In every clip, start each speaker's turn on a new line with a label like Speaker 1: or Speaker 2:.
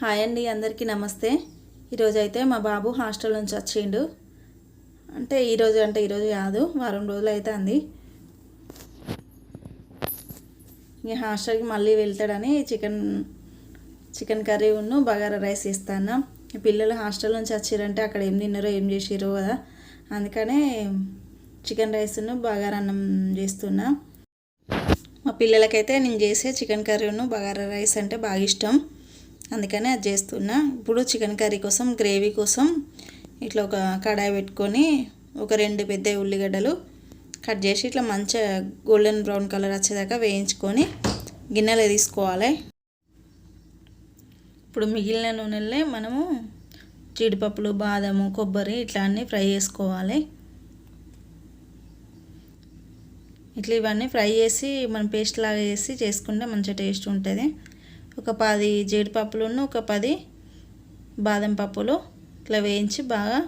Speaker 1: Hi అండి అందరికీ నమస్తే. ఈరోజు అయితే మా బాబు హాస్టల్ నుంచి వచ్చిండు. అంటే ఈరోజు అంటే ఈరోజు కాదు వారం రోజులు అంది ఇంక హాస్టల్కి మళ్ళీ వెళ్తాడని చికెన్ చికెన్ కర్రీ ఉన్ను బగారా రైస్ ఇస్తాను ఈ పిల్లలు హాస్టల్ నుంచి వచ్చిరంటే అక్కడ ఏం తిన్నారో ఏం చేసిరో కదా. అందుకనే చికెన్ రైస్ను బగారా అన్నం చేస్తున్నా. మా పిల్లలకైతే నేను చేసే చికెన్ కర్రీను బగారా రైస్ అంటే బాగా ఇష్టం. అందుకనే అది చేస్తున్నా. ఇప్పుడు చికెన్ కర్రీ కోసం గ్రేవీ కోసం ఇట్లా ఒక కడాయి పెట్టుకొని ఒక రెండు పెద్ద ఉల్లిగడ్డలు కట్ చేసి ఇట్లా మంచిగా గోల్డెన్ బ్రౌన్ కలర్ వచ్చేదాకా వేయించుకొని గిన్నెలో తీసుకోవాలి. ఇప్పుడు మిగిలిన నూనెలే మనము జీడిపప్పులు బాదము కొబ్బరి ఇట్లా అన్నీ ఫ్రై చేసుకోవాలి. ఇట్లా ఇవన్నీ ఫ్రై చేసి మనం పేస్ట్ లాగా చేసి చేసుకుంటే మంచి టేస్ట్ ఉంటుంది. ఒక పది జీడిపప్పులను ఒక పది బాదం పప్పులు ఇట్లా వేయించి బాగా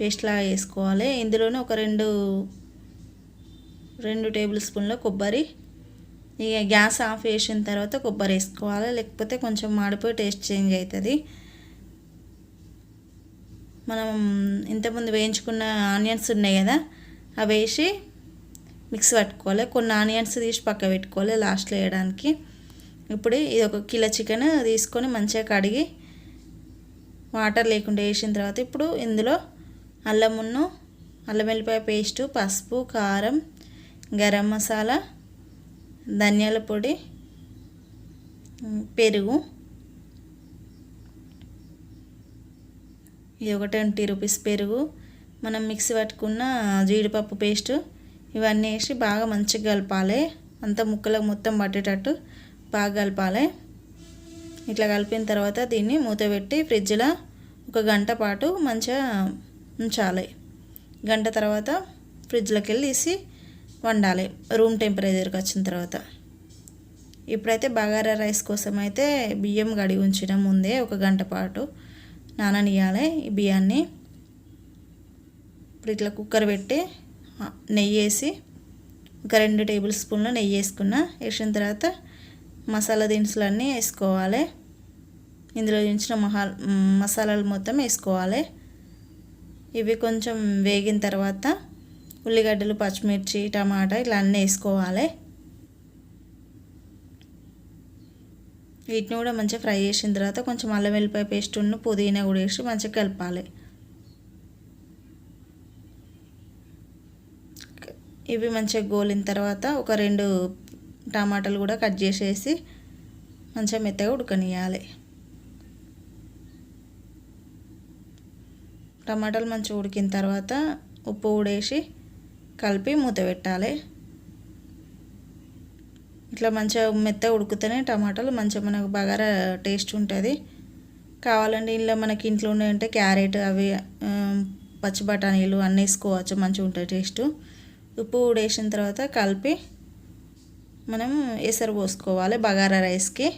Speaker 1: పేస్ట్ లాగా వేసుకోవాలి. ఇందులోనే ఒక రెండు రెండు టేబుల్ స్పూన్ల కొబ్బరి. ఇక గ్యాస్ ఆఫ్ చేసిన తర్వాత కొబ్బరి వేసుకోవాలి. లేకపోతే కొంచెం మాడిపోయి టేస్ట్ చేంజ్ అవుతుంది. మనం ఇంతకుముందు వేయించుకున్న ఆనియన్స్ ఉన్నాయి కదా అవి వేసి మిక్స్ పట్టుకోవాలి. కొన్ని ఆనియన్స్ తీసి పక్క పెట్టుకోవాలి లాస్ట్లో వేయడానికి. ఇప్పుడు ఇది ఒక కిలో చికెన్ తీసుకొని మంచిగా కడిగి వాటర్ లేకుండా వేసిన తర్వాత ఇప్పుడు ఇందులో అల్లమున్ను అల్లం వెల్లిపాయ పేస్టు పసుపు కారం గరం మసాలా ధనియాల పొడి పెరుగు. ఇది ఒక ట్వంటీ రూపీస్ పెరుగు. మనం మిక్సీ పట్టుకున్న జీడిపప్పు పేస్టు ఇవన్నీ వేసి బాగా మంచిగా కలపాలి. అంత ముక్కలకు మొత్తం పట్టేటట్టు. బాగా కలపాలి. ఇట్లా కలిపిన తర్వాత దీన్ని మూత పెట్టి ఫ్రిడ్జ్లో ఒక గంట పాటు మంచిగా ఉంచాలి. గంట తర్వాత ఫ్రిడ్జ్లోకి వెళ్ళి తీసి వండాలి. రూమ్ టెంపరేచర్కి వచ్చిన తర్వాత. ఇప్పుడైతే బగారా రైస్ కోసం అయితే బియ్యం గడిగి ఉంచిన ముందే ఒక గంట పాటు. నాననియాలి ఈ బియ్యాన్ని. ఇప్పుడు ఇట్లా కుక్కర్ పెట్టి నెయ్యి వేసి ఒక రెండు టేబుల్ స్పూన్లు నెయ్యి వేసుకున్న వేసిన తర్వాత మసాలా దినుసులన్నీ వేసుకోవాలి. ఇందులో దించిన మహా మసాలాలు మొత్తం వేసుకోవాలి. ఇవి కొంచెం వేగిన తర్వాత ఉల్లిగడ్డలు పచ్చిమిర్చి టమాటా ఇలా అన్నీ వేసుకోవాలి. వీటిని కూడా మంచిగా ఫ్రై చేసిన తర్వాత కొంచెం అల్లం వెల్లిపాయ పేస్ట్ ఉన్న పుదీనా కూడా వేసి మంచిగా కలపాలి. ఇవి మంచిగా గోలిన తర్వాత ఒక రెండు టమాటాలు కూడా కట్ చేసేసి మంచిగా మెత్తగా ఉడకనియాలి టమాటాలు మంచిగా ఉడికిన తర్వాత ఉప్పు ఉడేసి కలిపి మూత పెట్టాలి. ఇట్లా మంచిగా మెత్త ఉడికితేనే టమాటాలు మంచిగా మనకు బాగా టేస్ట్ ఉంటుంది. కావాలంటే ఇంట్లో మనకి ఇంట్లో ఉన్నాయంటే క్యారెట్ అవి పచ్చి బఠానీలు అన్నీ వేసుకోవచ్చు మంచిగా ఉంటుంది టేస్ట్. ఉప్పు ఉడేసిన తర్వాత కలిపి మనం ఎసరు పోసుకోవాలి? బగారా రైస్కి.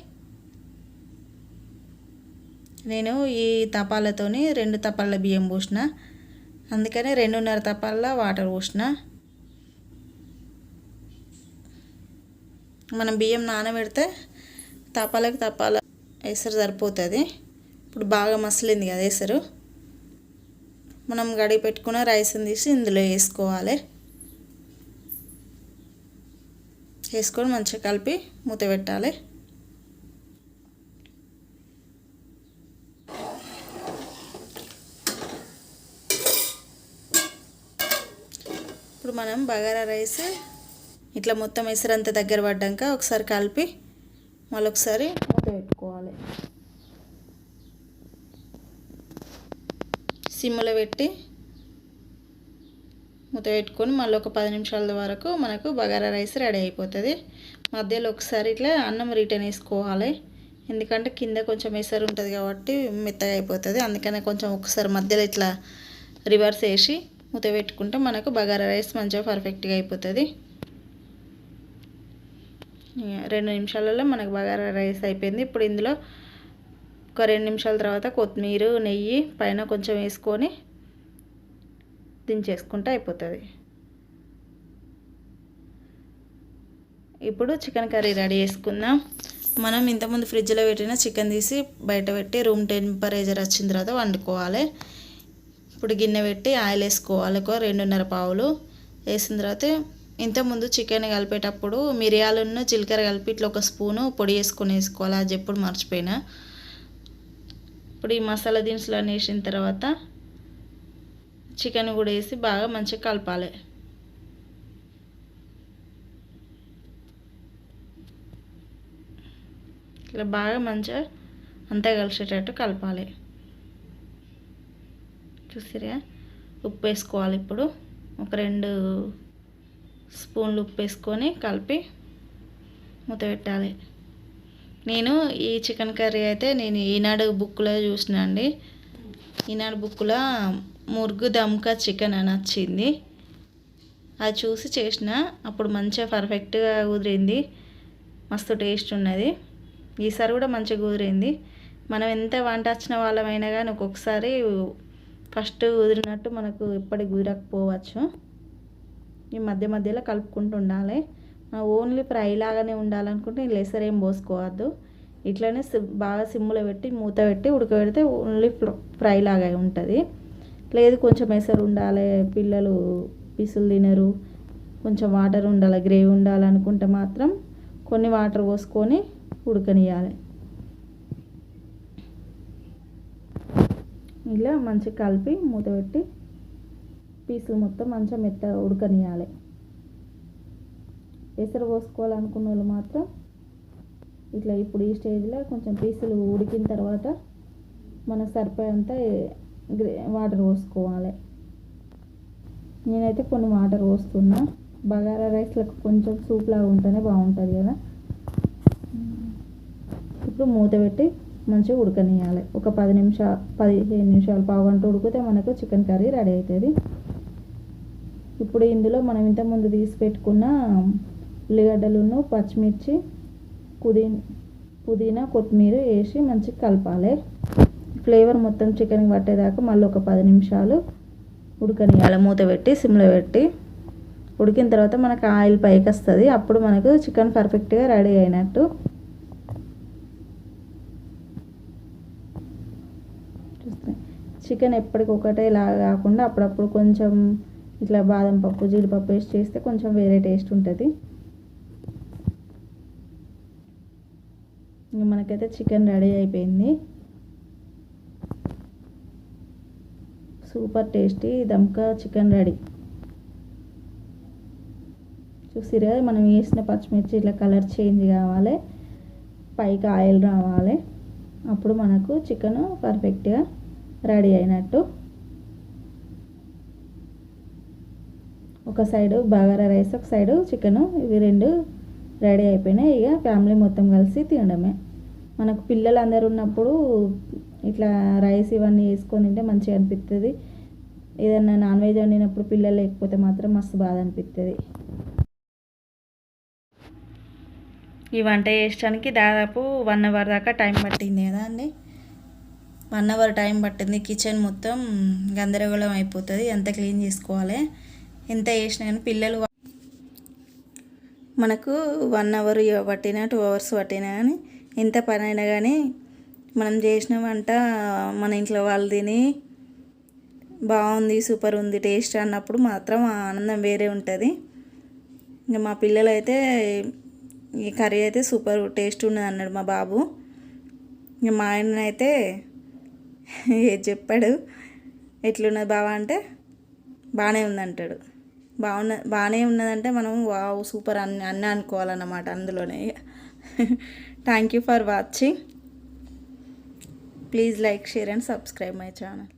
Speaker 1: నేను ఈ తపాలతోని రెండు తపాల బియ్యం పోసిన. అందుకని రెండున్నర తపాల వాటర్ పోసిన. మనం బియ్యం నానబెడితే తపాలకు తపాల ఎసరు సరిపోతుంది. ఇప్పుడు బాగా మసలింది కదా ఎసరు. మనం గడిపెట్టుకున్న రైస్ని తీసి ఇందులో వేసుకోవాలి. వేసుకొని మంచిగా కలిపి మూత పెట్టాలి. ఇప్పుడు మనం బగారా రైస్ ఇట్లా మొత్తం ఎసరంతా దగ్గర పడ్డాక ఒకసారి కలిపి మళ్ళీ ఒకసారి మూత పెట్టుకోవాలి. సిమ్లో పెట్టి మూత పెట్టుకొని మళ్ళీ ఒక పది నిమిషాల వరకు మనకు బగారా రైస్ రెడీ అయిపోతుంది. మధ్యలో ఒకసారి ఇట్లా అన్నం రిటర్న్ వేసుకోవాలి. ఎందుకంటే కింద కొంచెం ఎసరు ఉంటుంది కాబట్టి మెత్తగా అయిపోతుంది. అందుకనే కొంచెం ఒకసారి మధ్యలో ఇట్లా రివర్స్ వేసి మూత పెట్టుకుంటే మనకు బగారా రైస్ మంచిగా పర్ఫెక్ట్గా అయిపోతుంది. రెండు నిమిషాలలో మనకు బగారా రైస్ అయిపోయింది. ఇప్పుడు ఇందులో ఒక రెండు నిమిషాల తర్వాత కొత్తిమీర నెయ్యి పైన కొంచెం వేసుకొని దించేసుకుంటే అయిపోతుంది. ఇప్పుడు చికెన్ కర్రీ రెడీ చేసుకుందాం. మనం ఇంతకుముందు ఫ్రిడ్జ్లో పెట్టిన చికెన్ తీసి బయట పెట్టి రూమ్ టెంపరేచర్ వచ్చిన తర్వాత వండుకోవాలి. ఇప్పుడు గిన్నె పెట్టి ఆయిల్ వేసుకోవాలి. ఒక రెండున్నర పావులు వేసిన తర్వాత ఇంతకుముందు చికెన్ కలిపేటప్పుడు మిరియాలను జీలకర్ర కలిపి ఇట్లా ఒక స్పూను పొడి వేసుకొని వేసుకోవాలి. అది ఎప్పుడు మర్చిపోయినా. ఇప్పుడు ఈ మసాలా దినుసులు అన్నీ వేసిన తర్వాత చికెన్ కూడా వేసి బాగా మంచిగా కలపాలి. ఇట్లా బాగా మంచిగా అంతా కలిసేటట్టు కలపాలి. చూసిరా ఉప్పు వేసుకోవాలి ఇప్పుడు. ఒక రెండు స్పూన్లు ఉప్పు వేసుకొని కలిపి మూత పెట్టాలి. నేను ఈ చికెన్ కర్రీ అయితే నేను ఈనాడు బుక్లో చూసిన అండి. ఈనాడు బుక్లో మురుగు దమ్కా చికెన్ అని వచ్చింది. అది చూసి చేసిన అప్పుడు మంచిగా పర్ఫెక్ట్గా కుదిరింది. మస్తు టేస్ట్ ఉన్నది. ఈసారి కూడా మంచిగా కుదిరింది. మనం ఎంత వంట వచ్చిన వాళ్ళమైనా కానీ ఒక్కొక్కసారి ఫస్ట్ కుదిరినట్టు మనకు ఎప్పటికి కుదరకపోవచ్చు. ఈ మధ్య మధ్యలో కలుపుకుంటూ ఉండాలి. ఓన్లీ ఫ్రై లాగానే ఉండాలనుకుంటే లెసర్ ఏం పోసుకోవద్దు. ఇట్లనే బాగా సిమ్లో పెట్టి మూత పెట్టి ఉడకబెడితే ఓన్లీ ఫ్రై లాగా ఉంటుంది. లేదు కొంచెం ఎసరు ఉండాలి పిల్లలు పీసులు తినరు కొంచెం వాటర్ ఉండాలి గ్రేవీ ఉండాలనుకుంటే మాత్రం కొన్ని వాటర్ పోసుకొని ఉడకనియాలి ఇలా మంచిగా కలిపి మూత పెట్టి పీసులు మొత్తం మంచిగా మెత్త ఉడకనియాలి ఎసరు పోసుకోవాలనుకున్న వాళ్ళు మాత్రం ఇట్లా ఇప్పుడు ఈ స్టేజ్లో కొంచెం పీసులు ఉడికిన తర్వాత మన సరిపోయేంత వాటర్ పోసుకోవాలి. నేనైతే కొన్ని వాటర్ పోస్తున్నా. బగారా రైస్లకు కొంచెం సూప్ లాగా ఉంటేనే బాగుంటుంది కదా. ఇప్పుడు మూత పెట్టి మంచిగా ఉడకనియాలి ఒక పది నిమిషాలు పదిహేను నిమిషాలు పావు గంట ఉడికితే మనకు చికెన్ కర్రీ రెడీ అవుతుంది ఇప్పుడు ఇందులో మనం ఇంతకుముందు తీసి పెట్టుకున్న ఉల్లిగడ్డలును పచ్చిమిర్చి పుదీనా పుదీనా కొత్తిమీర వేసి మంచిగా కలపాలి. ఫ్లేవర్ మొత్తం చికెన్కి పట్టేదాకా మళ్ళీ ఒక పది నిమిషాలు ఉడకనియాలి మూత పెట్టి సిమ్లో పెట్టి. ఉడికిన తర్వాత మనకు ఆయిల్ పైకి వస్తుంది. అప్పుడు మనకు చికెన్ పర్ఫెక్ట్గా రెడీ అయినట్టు. చికెన్ ఎప్పటికొకటే ఇలా కాకుండా అప్పుడప్పుడు కొంచెం ఇట్లా బాదం పప్పు జీడిపప్పు వేసి చేస్తే కొంచెం వేరే టేస్ట్ ఉంటుంది. మనకైతే చికెన్ రెడీ అయిపోయింది. సూపర్ టేస్టీ దమ్కా చికెన్ రెడీ. చూసిరా మనం వేసిన పచ్చిమిర్చి ఇట్లా కలర్ చేంజ్ కావాలి. పైకి ఆయిల్ రావాలి. అప్పుడు మనకు చికెన్ పర్ఫెక్ట్గా రెడీ అయినట్టు. ఒక సైడు బగారా రైస్ ఒక సైడు చికెను ఇవి రెండు రెడీ అయిపోయినాయి. ఇక ఫ్యామిలీ మొత్తం కలిసి తినడమే. మనకు పిల్లలు అందరు ఉన్నప్పుడు ఇట్లా రైస్ ఇవన్నీ వేసుకొని తింటే మంచిగా అనిపిస్తుంది ఏదన్నా నాన్ వెజ్ వండినప్పుడు పిల్లలు లేకపోతే మాత్రం మస్తు బాధ అనిపిస్తుంది ఈ వంట చేయడానికి దాదాపు వన్ అవర్ దాకా టైం పట్టింది కదా అండి? వన్ అవర్ టైం పట్టింది. కిచెన్ మొత్తం గందరగోళం అయిపోతుంది. అంత క్లీన్ చేసుకోవాలి? ఎంత చేసినా కానీ పిల్లలు మనకు వన్ అవర్ పట్టినా టూ అవర్స్ పట్టినా కానీ ఎంత పని అయినా కానీ మనం చేసిన వంట మన ఇంట్లో వాళ్ళు తిని బాగుంది సూపర్ ఉంది టేస్ట్ అన్నప్పుడు మాత్రం ఆనందం వేరే ఉంటుంది. ఇంకా మా పిల్లలు అయితే ఈ కర్రీ అయితే సూపర్ టేస్ట్ ఉన్నది అన్నాడు మా బాబు. ఇంకా మా ఆయన అయితే ఏది చెప్పాడు? ఎట్లున్నది బావా అంటే బాగానే ఉందంటాడు. బాగున్న బాగానే ఉన్నదంటే మనం వావ్ సూపర్ అన్ని అన్న అనుకోవాలన్నమాట అందులోనే. Thank you for watching please like share and subscribe my channel